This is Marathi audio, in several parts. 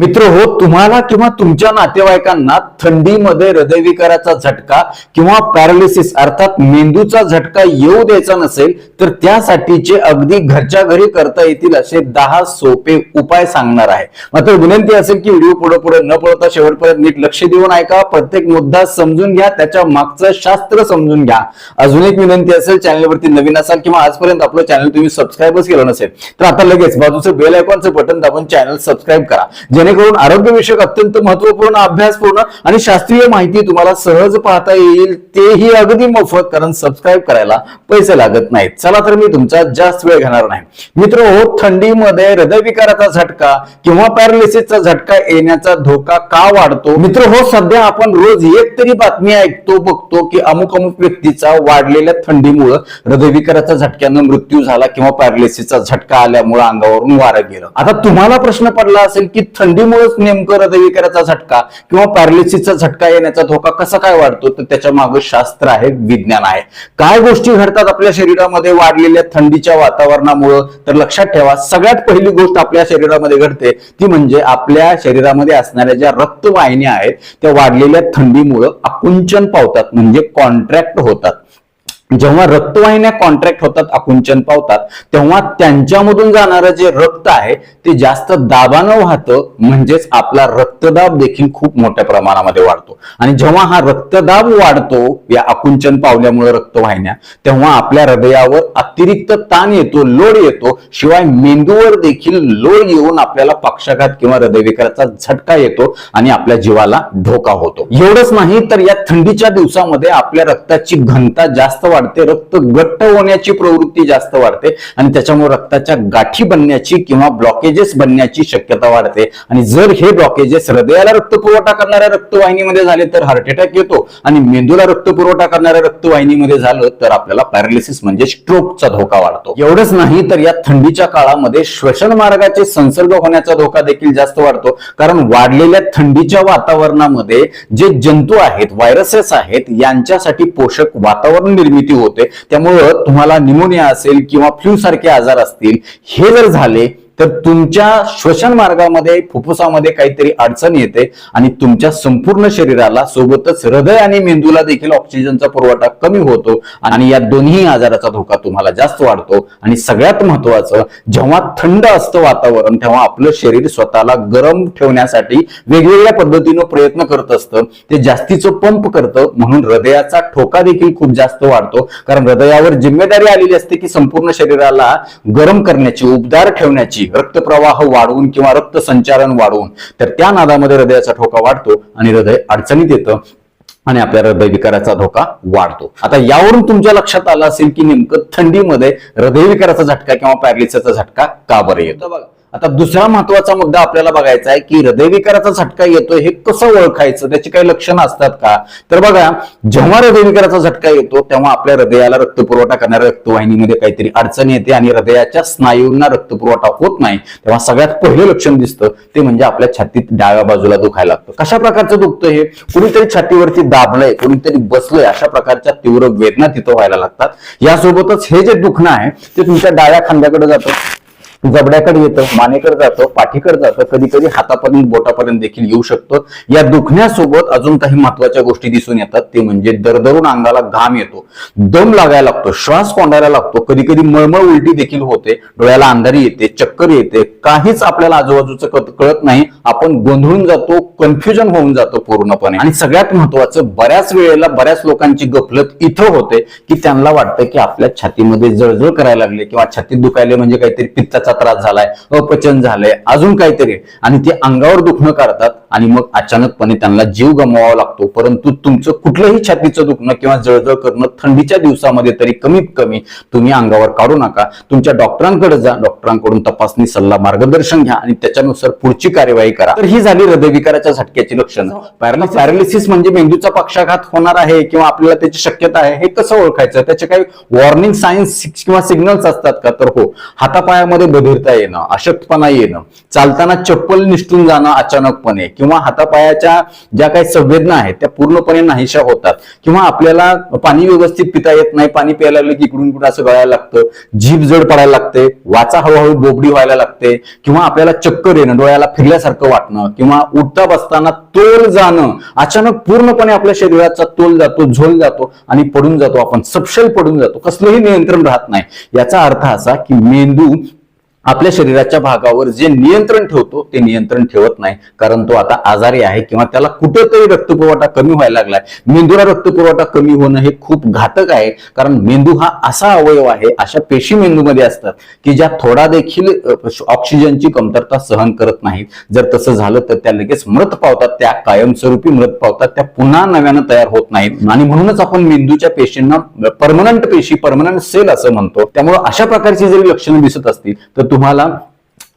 मित्र हो तुम्हाला किंवा तुमच्या नातेवाईकांना थंडीमध्ये हृदयविकाराचा झटका किंवा पॅरालिसिस अर्थात मेंदूचा झटका येऊ द्यायचा नसेल तर त्यासाठीचे अगदी घरच्या घरी करता येतील असे दहा सोपे उपाय सांगणार आहे. मात्र विनंती असेल की व्हिडिओ पुढे पुढे न पळता शेवटपर्यंत नीट लक्ष देऊन ऐका प्रत्येक मुद्दा समजून घ्या त्याच्या मागचं शास्त्र समजून घ्या. अजून एक विनंती असेल चॅनलवरती नवीन असाल किंवा आजपर्यंत आपलं चॅनल तुम्ही सबस्क्राईबच केलं नसेल तर आता लगेच बाजूचं बेल आयकॉनचं बटन दाबून चॅनल सबस्क्राईब करा. जेणेकरून आरोग्यविषयक अत्यंत महत्त्वपूर्ण अभ्यासपूर्ण आणि शास्त्रीय माहिती तुम्हाला सहज पाहता येईल तेही अगदी मोफत कारण सबस्क्राईब करायला पैसे लागत नाहीत. चला तर मी तुमचा जास्त वेळ घेणार नाही. मित्र हो थंडीमध्ये हृदयविकाराचा झटका किंवा पॅरालिसिसचा झटका येण्याचा धोका का वाढतो? मित्र हो सध्या आपण रोज एक तरी बातमी ऐकतो बघतो की अमुक अमुक व्यक्तीचा वाढलेल्या थंडीमुळं हृदयविकाराचा झटक्यानं मृत्यू झाला किंवा पॅरालिसिसचा झटका आल्यामुळे अंगावरून वारं गेलं. आता तुम्हाला प्रश्न पडला असेल की थंडी गर्दीमुळेच नेमकं हृदयविकाराचा झटका किंवा पॅरालिसिसचा झटका येण्याचा धोका कसा काय वाढतो तर त्याच्यामागे शास्त्र आहे विज्ञान आहे. काय गोष्टी घडतात आपल्या शरीरामध्ये वाढलेल्या थंडीच्या वातावरणामुळं? तर लक्षात ठेवा सगळ्यात पहिली गोष्ट आपल्या शरीरामध्ये घडते ती म्हणजे आपल्या शरीरामध्ये असणाऱ्या ज्या रक्तवाहिन्या आहेत त्या वाढलेल्या थंडीमुळं आकुंचन पावतात म्हणजे कॉन्ट्रॅक्ट होतात. जेव्हा रक्तवाहिन्या कॉन्ट्रॅक्ट होतात आकुंचन पावतात तेव्हा त्यांच्यामधून जाणारं जे रक्त आहे ते जास्त दाबानं वाहतं म्हणजेच आपला रक्तदाब देखील खूप मोठ्या प्रमाणामध्ये वाढतो. आणि जेव्हा हा रक्तदाब वाढतो या आकुंचन पावल्यामुळे रक्तवाहिन्या तेव्हा आपल्या हृदयावर अतिरिक्त ताण येतो लोड येतो शिवाय मेंदूवर देखील लोड येऊन आपल्याला पक्षाघात किंवा हृदयविकाराचा झटका येतो आणि आपल्या जीवाला धोका होतो. एवढंच नाही तर या थंडीच्या दिवसामध्ये आपल्या रक्ताची घनता जास्त वाढते रक्त घट्ट होण्याची प्रवृत्ती जास्त वाढते आणि त्याच्यामुळे रक्ताच्या गाठी बनण्याची किंवा ब्लॉकेजेस बनण्याची शक्यता वाढते. आणि जर हे ब्लॉकेजेस हृदयाला रक्त पुरवठा करणाऱ्या रक्तवाहिनीमध्ये झाले तर हार्ट अटॅक येतो. आणि मेंदूला रक्त पुरवठा करणाऱ्या रक्तवाहिनीमध्ये झालं तर आपल्याला पॅरालिसिस म्हणजे स्ट्रोकचा धोका वाढतो. एवढंच नाही तर या थंडीच्या काळामध्ये श्वसन मार्गाचे संसर्ग होण्याचा धोका देखील जास्त वाढतो. कारण वाढलेल्या थंडीच्या वातावरणामध्ये जे जंतू आहेत व्हायरसेस आहेत यांच्यासाठी पोषक वातावरण निर्मिती होते. त्यामुळं तुम्हाला निमोनिया असेल किंवा फ्लू सारखे आजार असतील हे जर झाले तर तुमच्या श्वसन मार्गामध्ये फुफ्फुसामध्ये काहीतरी अडचण येते आणि तुमच्या संपूर्ण शरीराला सोबतच हृदय आणि मेंदूला देखील ऑक्सिजनचा पुरवठा कमी होतो आणि या दोन्ही आजाराचा धोका तुम्हाला जास्त वाढतो. आणि सगळ्यात महत्वाचं जेव्हा थंड असतं वातावरण तेव्हा आपलं शरीर स्वतःला गरम ठेवण्यासाठी वेगवेगळ्या पद्धतीनं प्रयत्न करत असतं. ते जास्तीचं पंप करतं म्हणून हृदयाचा ठोका देखील खूप जास्त वाढतो. कारण हृदयावर जिम्मेदारी आलेली असते की संपूर्ण शरीराला गरम करण्याची उबदार ठेवण्याची. रक्तप्रवाह वाढवून किंवा रक्त संचारण वाढवून तर त्या नादामध्ये हृदयाचा ठोका वाढतो आणि हृदय अडचणीत येतं आणि आपल्या हृदयविकाराचा धोका वाढतो. आता यावरून तुमच्या लक्षात आलं असेल की नेमकं थंडीमध्ये हृदयविकाराचा झटका किंवा पॅरलिसचा झटका का बरं येतो? बघा आता दुसरा महत्त्वाचा मुद्दा आपल्याला बघायचा आहे की हृदयविकाराचा झटका येतोय हे कसं ओळखायचं? त्याची काही लक्षणं असतात का? तर बघा जेव्हा हृदयविकाराचा झटका येतो तेव्हा आपल्या हृदयाला रक्तपुरवठा करणाऱ्या रक्तवाहिनीमध्ये काहीतरी अडचण येते आणि हृदयाच्या स्नायूंना रक्तपुरवठा होत नाही. तेव्हा सगळ्यात पहिलं लक्षण दिसतं ते म्हणजे आपल्या छातीत डाव्या बाजूला दुखायला लागतं. कशा प्रकारचं दुखतं हे? कुणीतरी छातीवरती दाबलंय कुणीतरी बसलंय अशा प्रकारच्या तीव्र वेदना तिथं व्हायला लागतात. यासोबतच हे जे दुखणं आहे ते तुमच्या डाव्या खांद्याकडे जातं. जबड्याकडे येतं मानेकडे जातं पाठीकडे जातं कधी कधी हातापर्यंत बोटापर्यंत देखील येऊ शकतं. या दुखण्यासोबत अजून काही महत्त्वाच्या गोष्टी दिसून येतात. ते म्हणजे दरदरून अंगाला घाम येतो दम लागायला लागतो श्वास कोंडायला लागतो कधी कधी मळमळ उलटी देखील होते डोळ्याला अंधारी येते चक्कर येते काहीच आपल्याला आजूबाजूचं कळत नाही. आपण गोंधळून जातो कन्फ्युजन होऊन जातो पूर्णपणे. आणि सगळ्यात महत्वाचं बऱ्याच वेळेला बऱ्याच लोकांची गफलत इथं होते की त्यांना वाटतं की आपल्या छातीमध्ये जळजळ करायला लागले किंवा छातीत दुखायले म्हणजे काहीतरी पित्ताचा त्रास झालाय अपचन झालंय अजून काहीतरी. आणि ते अंगावर दुखणं काढतात आणि मग अचानकपणे त्यांना जीव गमवावा लागतो. परंतु तुमचं कुठलंही छातीचं दुखणं किंवा जळजळ करणं थंडीच्या दिवसामध्ये तरी कमीत कमी तुम्ही अंगावर काढू नका. तुमच्या डॉक्टरांकडे जा. डॉक्टरांकडून तपासणी सल्ला मार्गदर्शन घ्या आणि त्याच्यानुसार पुढची कार्यवाही करा. तर ही झाली हृदयविकाराच्या झटक्याची लक्षणं. पॅरालिसिस म्हणजे मेंदूचा पक्षाघात होणार आहे किंवा आपल्याला त्याची शक्यता आहे हे कसं ओळखायचं? त्याचे काही वॉर्निंग सायन्स किंवा सिग्नल्स असतात का? तर हो हातापायामध्ये बधिरता येणं अशक्तपणा येणं चालताना चप्पल निसटून जाणं अचानकपणे किंवा हातापायाच्या ज्या काही संवेदना आहेत त्या पूर्णपणे नाहीशा होतात. किंवा आपल्याला पाणी व्यवस्थित पिता येत नाही पाणी प्यायला लागलं की इकडून इकडून असं गळायला लागतं जीभ जड पडायला लागते वाचा हळूहळू बोबडी व्हायला लागते किंवा आपल्याला चक्कर येणं डोळ्याला फिरल्यासारखं वाटणं किंवा उठता बसताना तोल जाणं अचानक पूर्णपणे आपल्या शरीराचा तोल जातो झोल जातो आणि पडून जातो आपण सपशल पडून जातो कसलंही नियंत्रण राहत नाही. याचा अर्थ असा की मेंदू आपल्या शरीराच्या भागावर जे नियंत्रण ठेवतो ते नियंत्रण ठेवत नाही. कारण तो आता आजारी आहे किंवा त्याला कुठेतरी रक्तपुरवठा कमी व्हायला लागलाय. मेंदूला रक्तपुरवठा कमी होणं हे खूप घातक आहे. कारण मेंदू हा असा अवयव आहे अशा पेशी मेंदूमध्ये असतात की ज्या थोडा देखील ऑक्सिजनची कमतरता सहन करत नाहीत. जर तसं झालं तर त्या लगेच मृत पावतात त्या कायमस्वरूपी मृत पावतात त्या पुन्हा नव्यानं तयार होत नाहीत. आणि म्हणूनच आपण मेंदूच्या पेशींना परमनंट पेशी परमनंट सेल असं म्हणतो. त्यामुळे अशा प्रकारची जरी लक्षणं दिसत असतील तर तुम्हाला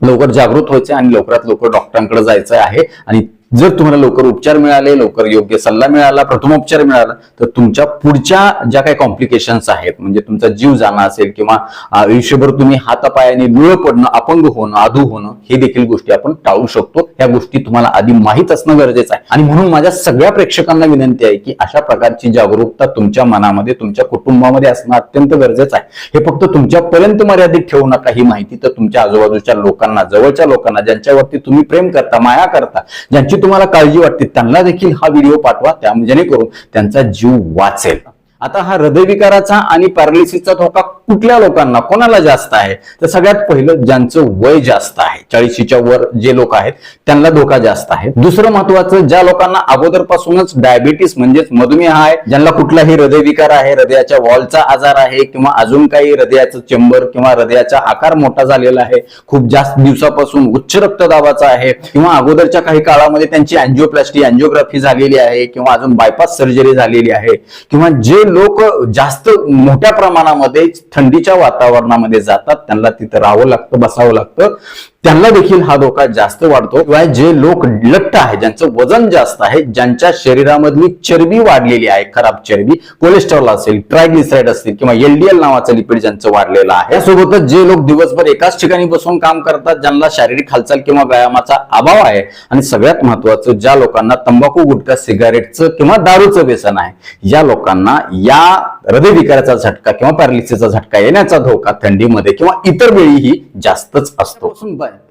लवकर जागृत व्हायचं आणि लवकरात लवकर डॉक्टरांकडे जायचं आहे आणि जर तुम्हाला लवकर उपचार मिळाले लवकर योग्य सल्ला मिळाला प्रथमोपचार मिळाला तर तुमच्या पुढच्या ज्या काही कॉम्प्लिकेशन्स आहेत म्हणजे तुमचा जीव जाणं असेल किंवा आयुष्यभर तुम्ही हातापायाने निळ पडणं अपंग होणं आधू होणं हे देखील गोष्टी आपण टाळू शकतो. ह्या गोष्टी तुम्हाला आधी माहीत असणं गरजेचं आहे. आणि म्हणून माझ्या सगळ्या प्रेक्षकांना विनंती आहे की अशा प्रकारची जागरूकता तुमच्या मनामध्ये तुमच्या कुटुंबामध्ये असणं अत्यंत गरजेचं आहे. हे फक्त तुमच्यापर्यंत मर्यादित ठेवू नका ही माहिती तर तुमच्या आजूबाजूच्या लोकांना जवळच्या लोकांना ज्यांच्यावरती तुम्ही प्रेम करता माया करता ज्यांची तुम्हाला काळजी वाटते त्यांना देखील हा व्हिडिओ पाठवा त्या जेणेकरून त्यांचा जीव वाचेल. आता हा हृदयविकाराचा आणि पॅरालिसिसचा धोका कुठल्या लोकांना? कोणाला जास्त आहे? तर सगळ्यात पहिलं ज्यांचं वय जास्त आहे चाळीशीच्या वर जे लोक आहेत त्यांना धोका जास्त आहे. दुसरं महत्वाचं ज्या लोकांना अगोदरपासूनच डायबिटीस म्हणजेच मधुमेह आहे ज्यांना कुठलाही हृदयविकार आहे हृदयाच्या वॉलचा आजार आहे किंवा अजून काही हृदयाचं चेंबर किंवा हृदयाचा आकार मोठा झालेला आहे खूप जास्त दिवसापासून उच्च रक्तदाबाचा आहे किंवा अगोदरच्या काही काळामध्ये त्यांची अँजिओप्लास्टी अँजिओग्राफी झालेली आहे किंवा अजून बायपास सर्जरी झालेली आहे किंवा जे लोक जास्त मोठ्या प्रमाणामध्ये थंडीच्या वातावरणामध्ये जातात त्यांना तिथं राहावं लागतं बसावं लागतं. त्यांना देखील हा धोका जास्त वाढतो किंवा जे लोक लठ्ठ आहे ज्यांचं वजन जास्त आहे ज्यांच्या शरीरामधली चरबी वाढलेली आहे खराब चरबी कोलेस्ट्रॉल असेल ट्रायग्लिसराइड असतील किंवा एलडीएल नावाचं लिपिड ज्यांचं वाढलेलं आहे यासोबतच जे लोक दिवसभर एकाच ठिकाणी बसून काम करतात ज्यांना शारीरिक हालचाल किंवा व्यायामाचा अभाव आहे आणि सगळ्यात महत्वाचं ज्या लोकांना तंबाखू गुटखा सिगारेटचं किंवा दारूचं व्यसन आहे या लोकांना या हृदयविकाराचा झटका किंवा पॅरालिसिसचा झटका येण्याचा धोका थंडीमध्ये किंवा इतर वेळीही जास्तच असतो.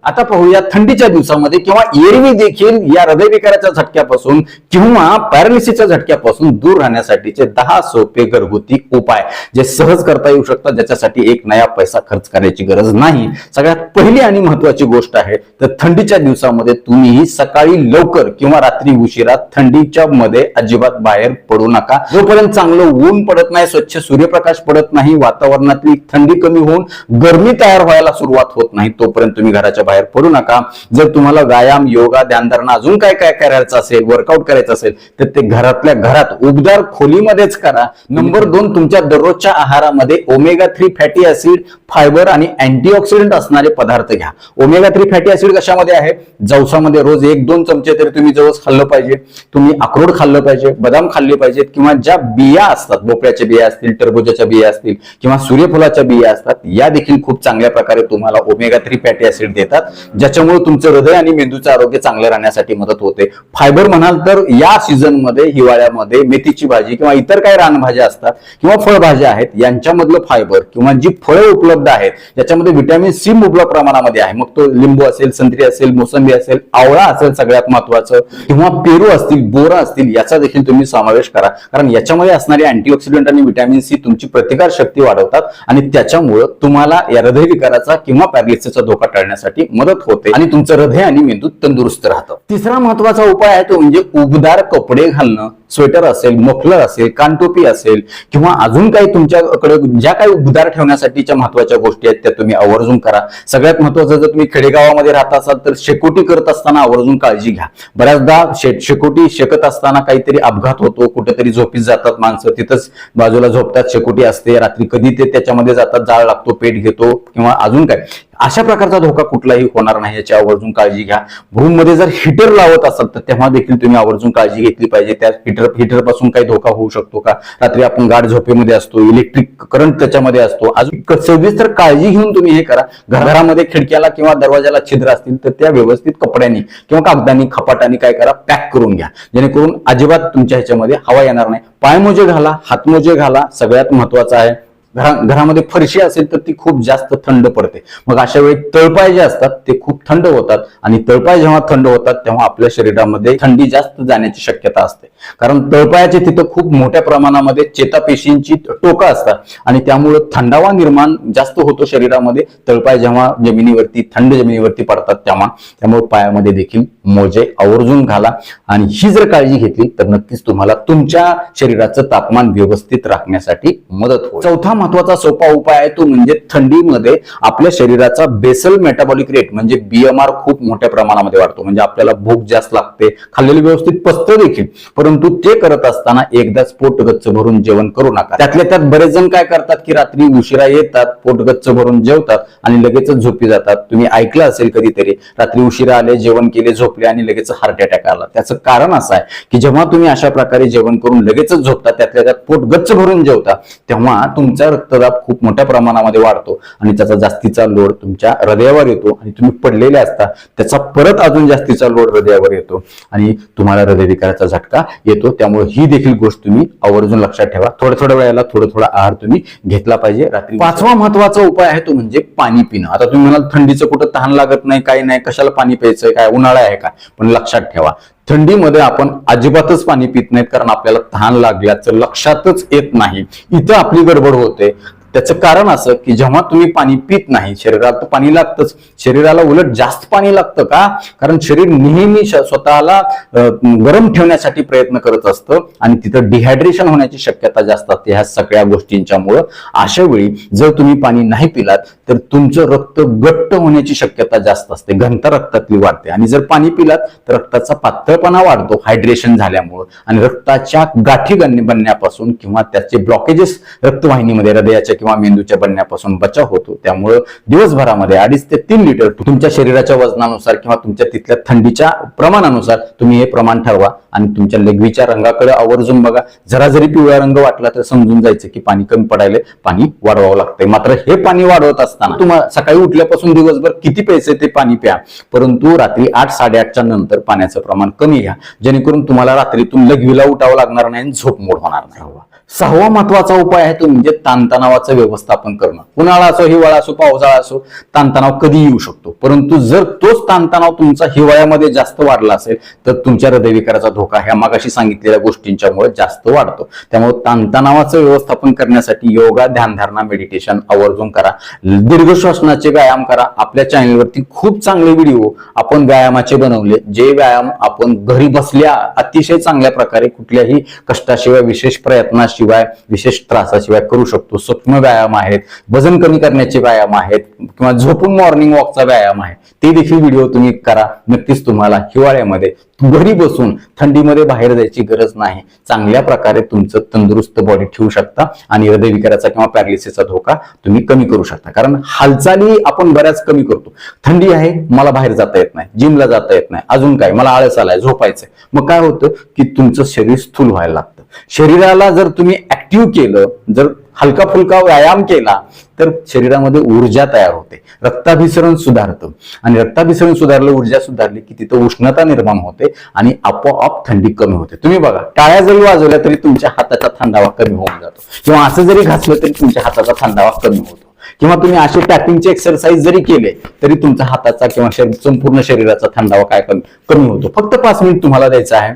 आता पाहूया थंडीच्या दिवसामध्ये किंवा एरवी देखील या हृदयविकाराच्या झटक्यापासून किंवा पॅरालिसिसच्या झटक्यापासून दूर राहण्यासाठीचे दहा सोपे घरगुती उपाय जे सहज करता येऊ शकतात ज्याच्यासाठी एक नया पैसा खर्च करायची गरज नाही. सगळ्यात पहिली आणि महत्वाची गोष्ट आहे तर थंडीच्या दिवसामध्ये तुम्ही सकाळी लवकर किंवा रात्री उशिरा थंडीच्या मध्ये अजिबात बाहेर पडू नका. जोपर्यंत चांगलं ऊन पडत नाही स्वच्छ सूर्यप्रकाश पडत नाही वातावरणातली थंडी कमी होऊन गरमी तयार व्हायला सुरुवात होत नाही तोपर्यंत तुम्ही घराच्या बाहेर पडू नका. जर तुम्हाला व्यायाम योगा ध्यानधारणा अजून काय काय करायचं असेल वर्कआउट करायचं असेल तर ते घरातल्या घरात उबदार खोलीमध्येच करा. नंबर दोन तुमच्या दररोजच्या आहारामध्ये omega three fatty acid fibre आणि अँटीऑक्सिडंट असणारे पदार्थ घ्या. ओमेगा थ्री फॅटी ऍसिड कशामध्ये आहे? जवसामध्ये रोज एक दोन चमचे तरी तुम्ही जवस खाल्लं पाहिजे. तुम्ही अक्रोड खाल्लं पाहिजे बदाम खाल्ले पाहिजेत किंवा ज्या बिया असतात भोपळ्याच्या बिया असतील टरबूजाच्या बिया असतील किंवा सूर्यफुलाच्या बिया असतात या देखील खूप चांगल्या प्रकारे तुम्हाला ओमेगा थ्री फॅटी ऍसिड देतात ज्याच्यामुळे तुमचं हृदय आणि मेंदूचं आरोग्य चांगलं राहण्यासाठी मदत होते. फायबर म्हणाल तर या सीझनमध्ये हिवाळ्यामध्ये मेथीची भाजी किंवा इतर काही रानभाज्या असतात किंवा फळभाज्या आहेत यांच्यामधलं फायबर किंवा जी फळे उपलब्ध आहेत ज्याच्यामध्ये व्हिटॅमिन सी मुबलक प्रमाणामध्ये आहे. मग तो लिंबू असेल संत्री असेल मोसंबी असेल आवळा असेल सगळ्यात महत्वाचं किंवा पेरू असतील बोरा असतील याचा देखील तुम्ही समावेश करा. कारण याच्यामध्ये असणारे अँटीऑक्सिडंट आणि व्हिटॅमिन सी तुमची प्रतिकार शक्ती वाढवतात आणि त्याच्यामुळं तुम्हाला या हृदयविकाराचा किंवा पॅरलिसचा धोका टाळण्यासाठी मदत होते आणि तुमचं हृदय आणि मेंदू तंदुरुस्त राहतं. तिसरा महत्त्वाचा उपाय आहे तो म्हणजे उबदार कपडे घालणं. स्वेटर असेल मफलर असेल कानटोपी असेल किंवा अजून काही तुमच्याकडे ज्या काही उबदार ठेवण्यासाठीच्या महत्त्वाच्या गोष्टी आहेत त्या तुम्ही आवर्जून करा. सगळ्यात महत्वाचं जर तुम्ही खेडेगावामध्ये राहत असाल तर शेकोटी करत असताना आवर्जून काळजी घ्या. बऱ्याचदा शे शेकोटी शेकत असताना काहीतरी अपघात होतो कुठेतरी झोपीत जातात माणसं तिथंच बाजूला झोपतात शेकोटी असते रात्री कधी ते त्याच्यामध्ये जातात जाळ लागतो पेट घेतो किंवा अजून काय. अशा प्रकारचा धोका कुठलाही होणार नाही याची आवर्जून काळजी घ्या. रूममध्ये जर हिटर लावत असाल तर तेव्हा देखील तुम्ही आवर्जून काळजी घेतली पाहिजे. त्या हिटर हिटरपासून काही धोका होऊ शकतो का? रात्री आपण गाड झोपेमध्ये असतो इलेक्ट्रिक करंट त्याच्यामध्ये असतो. अजून सविस्तर काळजी घेऊन तुम्ही हे करा. घरामध्ये खिडक्याला किंवा दरवाजाला छिद्र असतील तर त्या व्यवस्थित कपड्यांनी किंवा कागदांनी खपाटाने काय करा पॅक करून घ्या. जेणेकरून अजिबात तुमच्या ह्याच्यामध्ये हवा येणार नाही. पायमोजे घाला हातमोजे घाला सगळ्यात महत्वाचं आहे घरा घरामध्ये फरशी असेल तर ती खूप जास्त थंड पडते. मग अशा वेळी तळपाय जे असतात ते खूप थंड होतात. आणि तळपाय जेव्हा थंड होतात तेव्हा आपल्या शरीरामध्ये थंडी जास्त जाण्याची शक्यता असते. कारण तळपायाचे तिथं खूप मोठ्या प्रमाणामध्ये चेतापेशींची टोकं असतात. आणि त्यामुळे थंडावा निर्माण जास्त होतो शरीरामध्ये. तळपाय जेव्हा जमिनीवरती थंड जमिनीवरती पडतात तेव्हा. त्यामुळे पायामध्ये देखील मोजे आवर्जून घाला. आणि ही जर काळजी घेतली तर नक्कीच तुम्हाला तुमच्या शरीराचं तापमान व्यवस्थित राखण्यासाठी मदत होईल. चौथा महत्त्वाचा सोपा उपाय आहे तो म्हणजे थंडीमध्ये आपल्या शरीराचा बेसल मेटाबॉलिक रेट म्हणजे बीएमआर खूप मोठ्या प्रमाणामध्ये वाढतो. म्हणजे आपल्याला भूक जास्त लागते खाल्लेली व्यवस्थित पचतं देखील. परंतु ते करत असताना एकदाच पोटगच्च भरून जेवण करू नका. त्यातल्या त्यात बरेच जण काय करतात की रात्री उशिरा येतात पोटगच्च भरून जेवतात आणि लगेचच झोपी जातात. तुम्ही ऐकलं असेल कधीतरी रात्री उशिरा आले जेवण केले झोपले आणि लगेच हार्ट अटॅक आला. त्याचं कारण असं आहे की जेव्हा तुम्ही अशा प्रकारे जेवण करून लगेचच झोपता त्यातल्या त्यात पोट गच्च भरून जेवता तेव्हा तुमचा रक्तदाब खूप मोठ्या प्रमाणामध्ये वाढतो आणि त्याचा जास्तीचा लोड तुमच्या हृदयावर येतो आणि तुम्ही पडलेले असता त्याचा परत अजून जास्तीचा लोड हृदयावर येतो आणि तुम्हाला हृदयविकाराचा झटका येतो. त्यामुळे ही देखील गोष्ट तुम्ही आवर्जून लक्षात ठेवा. थोड्या थोड्या वेळेला थोडा थोडा आहार तुम्ही घेतला पाहिजे. रात्री पाचवा महत्त्वाचा उपाय आहे तो म्हणजे पाणी पिणं. आता तुम्ही म्हणाल थंडीचं कुठं तहान लागत नाही काही नाही कशाला पाणी प्यायचं काय उन्हाळा आहे का? पण लक्षात ठेवा. थंडीमध्ये आपण अजिबातच पाणी पित नाहीत कारण आपल्याला तहान लागल्याचं लक्षातच येत नाही. इथं आपली गडबड होते. त्याचं कारण असं की जेव्हा तुम्ही पाणी पित नाही शरीराला तर पाणी लागतंच. शरीराला उलट जास्त पाणी लागतं का? कारण शरीर नेहमी स्वतःला गरम ठेवण्यासाठी प्रयत्न करत असतं आणि तिथं डिहायड्रेशन होण्याची शक्यता जास्त असते. ह्या सगळ्या गोष्टींच्यामुळं अशा वेळी जर तुम्ही पाणी नाही पिलात तर तुमचं रक्त गट्ट होण्याची शक्यता जास्त असते. घनता रक्तातली वाढते. आणि जर पाणी पिलात तर रक्ताचा पातळपणा वाढतो हायड्रेशन झाल्यामुळं. आणि रक्ताच्या गाठी बनण्यापासून किंवा त्याचे ब्लॉकेजेस रक्तवाहिनीमध्ये हृदयाच्या किंवा मेंदूच्या बनण्यापासून बचाव होतो. त्यामुळं दिवसभरामध्ये अडीच ते तीन लिटर तुमच्या शरीराच्या वजनानुसार किंवा तुमच्या तिथल्या थंडीच्या प्रमाणानुसार तुम्ही हे प्रमाण ठरवा आणि तुमच्या लेगवीच्या रंगाकडे आवर्जून बघा. जरा जरी पिवळा रंग वाटला तर समजून जायचं की पाणी कमी पडायला पाणी वाढवावं लागतंय. मात्र हे पाणी वाढवत असताना तुम्हाला सकाळी उठल्यापासून दिवसभर किती प्यायचे ते पाणी प्या. परंतु रात्री आठ साडेआठच्या नंतर पाण्याचं प्रमाण कमी घ्या. जेणेकरून तुम्हाला रात्रीतून लघवीला उठावं लागणार नाही झोप मोड होणार नाही. सहावा महत्त्वाचा उपाय आहे तो म्हणजे ताणतणावाचं व्यवस्थापन करणं. उन्हाळा असो हिवाळा असो पावसाळा असो ताणतणाव कधी येऊ शकतो. परंतु जर तोच ताणतणाव तुमचा हिवाळ्यामध्ये जास्त वाढला असेल तर तुमच्या हृदयविकाराचा धोका ह्या मागाशी सांगितलेल्या गोष्टींच्यामुळे जास्त वाढतो. त्यामुळे ताणतणावाचं व्यवस्थापन करण्यासाठी योगा ध्यानधारणा मेडिटेशन आवर्जून करा. दीर्घ श्वसनाचे व्यायाम करा. आपल्या चॅनलवरती खूप चांगले व्हिडिओ आपण व्यायामाचे बनवले. जे व्यायाम आपण घरी बसल्या अतिशय चांगल्या प्रकारे कुठल्याही कष्टाशिवाय विशेष प्रयत्नाशिवाय विशेष त्रासाशिवाय करू शकतो. सूक्ष्म व्यायाम आहेत वजन कमी करण्याचे व्यायाम आहेत किंवा झोपून मॉर्निंग वॉकचा व्यायाम आहे ते देखील व्हिडिओ तुम्ही करा. नक्कीच तुम्हाला हिवाळ्यामध्ये घरी बसून थंडीमध्ये बाहेर जायची गरज नाही. चांगल्या प्रकारे तुमचं तंदुरुस्त बॉडी ठेवू शकता आणि हृदयविकाराचा किंवा पॅरालिसिसचा धोका तुम्ही कमी करू शकता. कारण हालचाली आपण बऱ्याच कमी करतो. थंडी आहे मला बाहेर जाता येत नाही. जिमला जाता येत नाही. अजून काय? मला आळस आलाय झोपायचंय. मग काय होतं की तुमचं शरीर स्थूल व्हायला लागतं. शरीराला जर तुम्ही ऍक्टिव्ह केलं जर हलका फुलका व्यायाम केला तर शरीरामध्ये ऊर्जा तयार होते. रक्ताभिसरण सुधारतं. आणि रक्ताभिसरण सुधारलं ऊर्जा सुधारली की तिथं उष्णता निर्माण होते आणि आपोआप थंडी कमी होते. तुम्ही बघा टाळ्या जरी वाजवल्या तरी तुमच्या हाताचा थंडावा कमी होऊन जातो. किंवा असं जरी घासलं तरी तुमच्या हाताचा थंडावा कमी होतो. किंवा तुम्ही असे टॅपिंगचे एक्सरसाइज जरी केले तरी तुमचा हाताचा किंवा संपूर्ण शरीराचा थंडावा काय कमी कमी होतो. फक्त पाच मिनिट तुम्हाला द्यायचा आहे.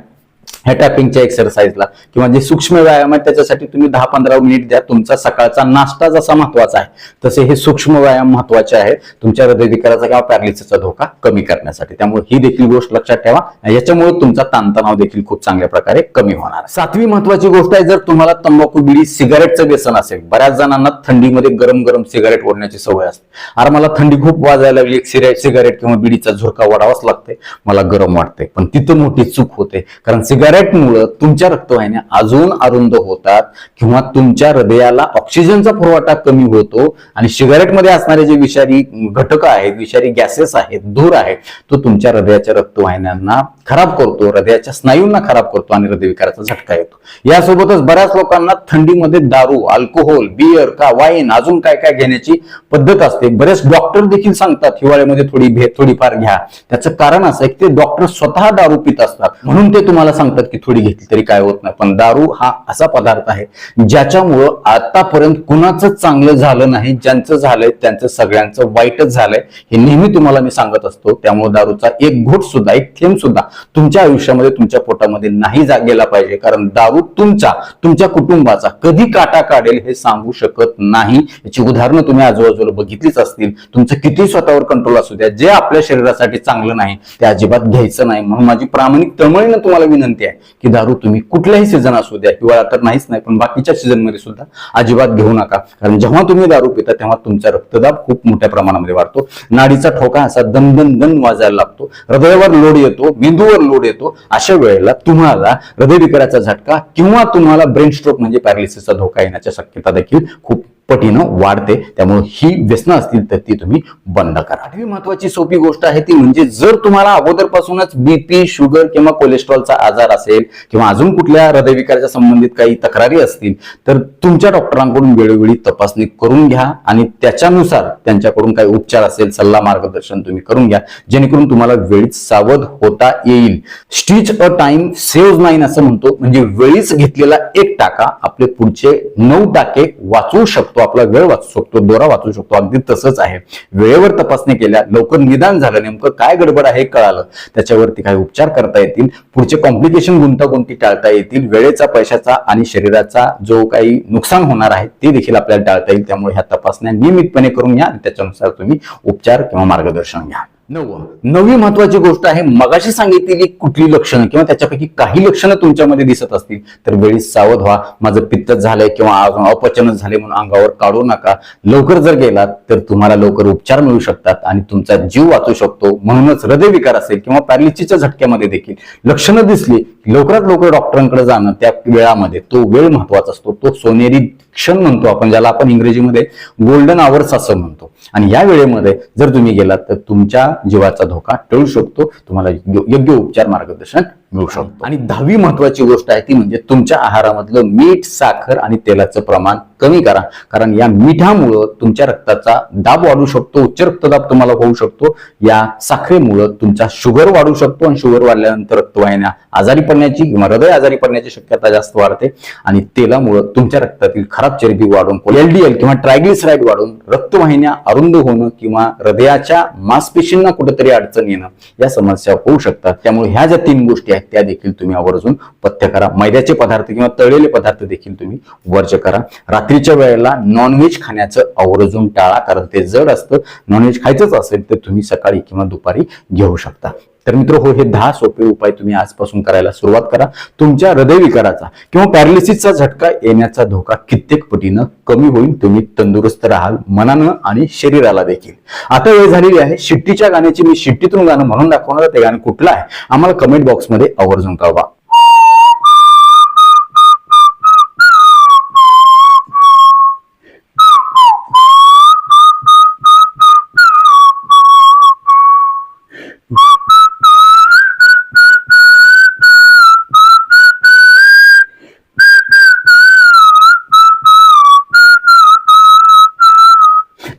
ह्या टॅपिंगच्या एक्सरसाइजला किंवा जे सूक्ष्म व्यायाम आहे त्याच्यासाठी तुम्ही दहा पंधरा मिनिट द्या. तुमचा सकाळचा नाश्ता जसा महत्त्वाचा आहे तसे हे सूक्ष्म व्यायाम महत्त्वाचे आहेत. तुमच्या हृदयविकाराचा किंवा पॅरलिसचा धोका कमी करण्यासाठी. त्यामुळे ही देखील गोष्ट लक्षात ठेवा. याच्यामुळे तुमचा ताणतणाव देखील खूप चांगल्या प्रकारे कमी होणार. सातवी महत्वाची गोष्ट आहे जर तुम्हाला तंबाखू बिडी सिगारेटचं व्यसन असेल. बऱ्याच जणांना थंडीमध्ये गरम गरम सिगारेट ओढण्याची सवय असते. अरे मला थंडी खूप वाजायला लागली. एक सिगारेट किंवा बिडीचा झुरका वाढावाच लागते. मला गरम वाटते. पण तिथं मोठी चूक होते. कारण सिगारेट सिगारेटमुळं तुमच्या रक्तवाहिन्या अजून अरुंद होतात किंवा तुमच्या हृदयाला ऑक्सिजनचा पुरवठा कमी होतो आणि सिगारेटमध्ये असणारे जे विषारी घटक आहेत विषारी गॅसेस आहेत धूर आहे तो तुमच्या हृदयाच्या रक्तवाहिन्यांना खराब करतो हृदयाच्या स्नायूंना खराब करतो आणि हृदयविकाराचा झटका येतो. यासोबतच बऱ्याच लोकांना थंडीमध्ये दारू अल्कोहोल बियर का वाईन अजून काय काय घेण्याची पद्धत असते. बरेच डॉक्टर देखील सांगतात हिवाळ्यामध्ये थोडी भे थोडीफार घ्या. त्याचं कारण असं आहे की ते डॉक्टर स्वतः दारू पित असतात. म्हणून ते तुम्हाला सांगतात की थोडी घेतली तरी काय होत नाही. पण दारू हा असा पदार्थ आहे ज्याच्यामुळं आतापर्यंत कुणाचं चांगलं झालं नाही ज्यांचं झालंय त्यांचं सगळ्यांचं वाईटच झालंय हे नेहमी तुम्हाला मी सांगत असतो. त्यामुळे दारूचा एक घोट सुद्धा एक थेंब सुद्धा तुमच्या आयुष्यामध्ये तुमच्या पोटामध्ये नाही जा गेला पाहिजे. कारण दारू तुमचा तुमच्या कुटुंबाचा कधी काटा काढेल हे सांगू शकत नाही. याची उदाहरणं तुम्ही आजूबाजूला बघितलीच असतील. तुमचं किती स्वतःवर कंट्रोल असू द्या. जे आपल्या शरीरासाठी चांगलं नाही ते अजिबात घ्यायचं नाही. म्हणून माझी प्रामाणिक तळमळीनं तुम्हाला विनंती आहे की दारू तुम्ही कुठल्याही सीझन असू द्या. हिवाळा तर नाहीच नाही पण बाकीच्या सीझनमध्ये सुद्धा अजिबात घेऊ नका. कारण जेव्हा तुम्ही दारू पिता तेव्हा तुमचा रक्तदाब खूप मोठ्या प्रमाणामध्ये वाढतो. नाडीचा ठोका असा दन दन दन वाजायला लागतो. हृदयावर लोड येतो. मेंदूवर लोड येतो अशा वेळेला तुम्हाला हृदयविकाराचा झटका किंवा तुम्हाला ब्रेन स्ट्रोक म्हणजे पॅरालिसिसचा धोका येण्याच्या शक्यता देखील खूप पटीनं वाढते. त्यामुळे ही व्यसनं असतील तर ती तुम्ही बंद करा. आठवी महत्वाची सोपी गोष्ट आहे ती म्हणजे जर तुम्हाला अगोदरपासूनच बीपी शुगर किंवा कोलेस्ट्रॉलचा आजार असेल किंवा अजून कुठल्या हृदयविकाराच्या संबंधित काही तक्रारी असतील तर तुमच्या डॉक्टरांकडून वेळोवेळी तपासणी करून घ्या आणि त्याच्यानुसार त्यांच्याकडून काही उपचार असेल सल्ला मार्गदर्शन तुम्ही करून घ्या. जेणेकरून तुम्हाला वेळीच सावध होता येईल. Stitch a time save nine असं म्हणतो. म्हणजे वेळीच घेतलेला एक टाका आपले पुढचे नऊ टाके वाचवू शकतो. आपला वेळ वाचू शकतो दोरा वाचू शकतो. अगदी तसंच आहे. वेळेवर तपासणी केल्या लवकर निदान झालं नेमकं काय गडबड आहे कळालं. त्याच्यावरती काही उपचार करता येतील पुढचे कॉम्प्लिकेशन गुंतागुंती टाळता येतील वेळेचा पैशाचा आणि शरीराचा जो काही नुकसान होणार आहे ते देखील आपल्याला टाळता येईल. त्यामुळे ह्या तपासण्या नियमितपणे करून घ्या आणि त्याच्यानुसार तुम्ही उपचार किंवा मार्गदर्शन घ्या. नववं नववी महत्वाची गोष्ट आहे मगाशी सांगितलेली कुठली लक्षणं किंवा त्याच्यापैकी काही लक्षणं तुमच्यामध्ये दिसत असतील तर वेळी सावध व्हा. माझं पित्त झालंय किंवा अपचनच झाले म्हणून अंगावर काढू नका. लवकर जर गेलात तर तुम्हाला लवकर उपचार मिळू शकतात आणि तुमचा जीव वाचू शकतो. म्हणूनच हृदयविकार असेल किंवा पॅरलिसीच्या झटक्यामध्ये देखील लक्षणं दिसली लवकरात लवकर डॉक्टरांकडे जाणं त्या वेळामध्ये तो वेळ महत्त्वाचा असतो. तो सोनेरी क्षण म्हणतो आपण ज्याला आपण इंग्रजीमध्ये गोल्डन आवर्स असं म्हणतो. आणि या वेळेमध्ये जर तुम्ही गेलात तर तुमच्या जीवाचा धोका टळू शकतो. तुम्हाला योग्य योग्य उपचार मार्गदर्शन मिळू शकतो. आणि दहावी महत्वाची गोष्ट आहे ती म्हणजे तुमच्या आहारामधलं मीठ साखर आणि तेलाचं प्रमाण कमी करा. कारण या मिठामुळं तुमच्या रक्ताचा दाब वाढू शकतो उच्च रक्तदाब तुम्हाला होऊ शकतो. या साखरेमुळं तुमचा शुगर वाढू शकतो आणि शुगर वाढल्यानंतर रक्तवाहिन्या आजारी पडण्याची किंवा हृदय आजारी पडण्याची शक्यता जास्त वाढते. आणि तेलामुळं तुमच्या रक्तातील खराब चरबी वाढून एलडीएल किंवा ट्रायग्लिसराईड वाढून रक्तवाहिन्या अरुंद होणं किंवा हृदयाच्या मांसपेशींना कुठेतरी अडचण येणं या समस्या होऊ शकतात. त्यामुळे ह्या ज्या तीन गोष्टी आहेत त्या देखील तुम्ही आवर्जून पथ्य करा. मैद्याचे पदार्थ किंवा तळलेले पदार्थ देखील तुम्ही वर्ज करा. रात्रीच्या वेळेला नॉनव्हेज खाण्याचं आवर्जून टाळा कारण ते जड असतं. नॉनव्हेज खायचंच असेल तर तुम्ही सकाळी किंवा दुपारी घेऊ शकता. तर मित्र हो हे दहा सोपे उपाय तुम्ही आजपासून करायला सुरुवात करा. तुमच्या हृदयविकाराचा किंवा पॅरालिसिसचा झटका येण्याचा धोका कित्येक पटीनं कमी होईल. तुम्ही तंदुरुस्त राहाल मनानं आणि शरीराला देखील. आता वेळ झालेली आहे. शिट्टीच्या गाण्याची मी शिट्टीतून गाणं म्हणून दाखवणार ते गाणं कुठलं आहे? आम्हाला कमेंट बॉक्समध्ये आवर्जून कळवा.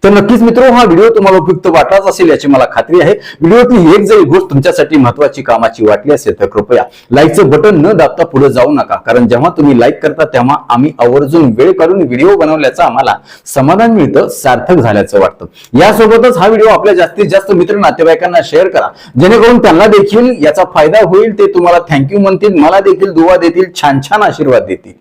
तर नक्कीच मित्र हा व्हिडिओ तुम्हाला उपयुक्त वाटलाच असेल याची मला खात्री आहे. व्हिडिओतली एक जरी गोष्ट तुमच्यासाठी महत्वाची कामाची वाटली असेल तर कृपया लाईकचं बटन न दाबता पुढे जाऊ नका. कारण जेव्हा तुम्ही लाईक करता तेव्हा आम्ही आवर्जून वेळ काढून व्हिडिओ बनवल्याचं आम्हाला समाधान मिळतं सार्थक झाल्याचं वाटतं. यासोबतच हा व्हिडिओ आपल्या जास्तीत जास्त मित्र नातेवाईकांना शेअर करा. जेणेकरून त्यांना देखील याचा फायदा होईल ते तुम्हाला थँक्यू म्हणतील मला देखील दुवा देतील छान छान आशीर्वाद देतील.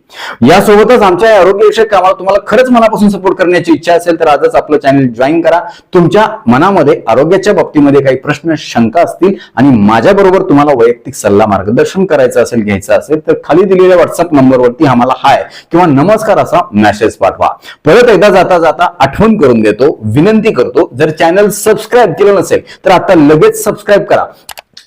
यासोबतच आमच्या आरोग्यविषयक कामाला तुम्हाला खरंच मनापासून सपोर्ट करण्याची इच्छा असेल तर आजच आपलं चॅनल जॉईन करा. तुमच्या मनामध्ये आरोग्याच्या बाबतीमध्ये काही प्रश्न शंका असतील आणि माझ्या बरोबर तुम्हाला वैयक्तिक सल्ला मार्गदर्शन करायचं असेल घ्यायचं असेल तर खाली दिलेल्या व्हॉट्सअप नंबरवरती आम्हाला हाय किंवा नमस्कार असा मेसेज पाठवा. परत एकदा जाता जाता आठवण करून देतो विनंती करतो. जर चॅनल सबस्क्राईब केलं नसेल तर आता लगेच सबस्क्राईब करा.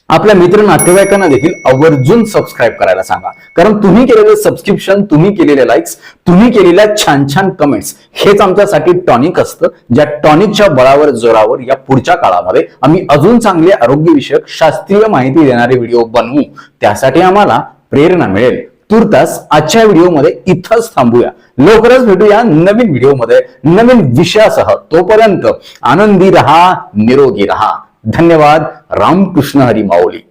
आपल्या मित्र नातेवाईकांना देखील आवर्जून सबस्क्राईब करायला सांगा. कारण तुम्ही केलेले सबस्क्रिप्शन तुम्ही केलेले लाईक्स तुम्ही केलेल्या छान छान कमेंट्स हेच आमच्यासाठी टॉनिक असतं. ज्या टॉनिकच्या बळावर जोरावर या पुढच्या काळामध्ये आम्ही अजून चांगले आरोग्यविषयक शास्त्रीय माहिती देणारे व्हिडिओ बनवू. त्यासाठी आम्हाला प्रेरणा मिळेल. तुर्तास आजच्या व्हिडिओमध्ये इथंच थांबूया. लवकरच भेटूया नवीन व्हिडिओमध्ये नवीन विषयासह. तोपर्यंत आनंदी रहा निरोगी रहा. धन्यवाद रामकृष्ण हरी माऊली.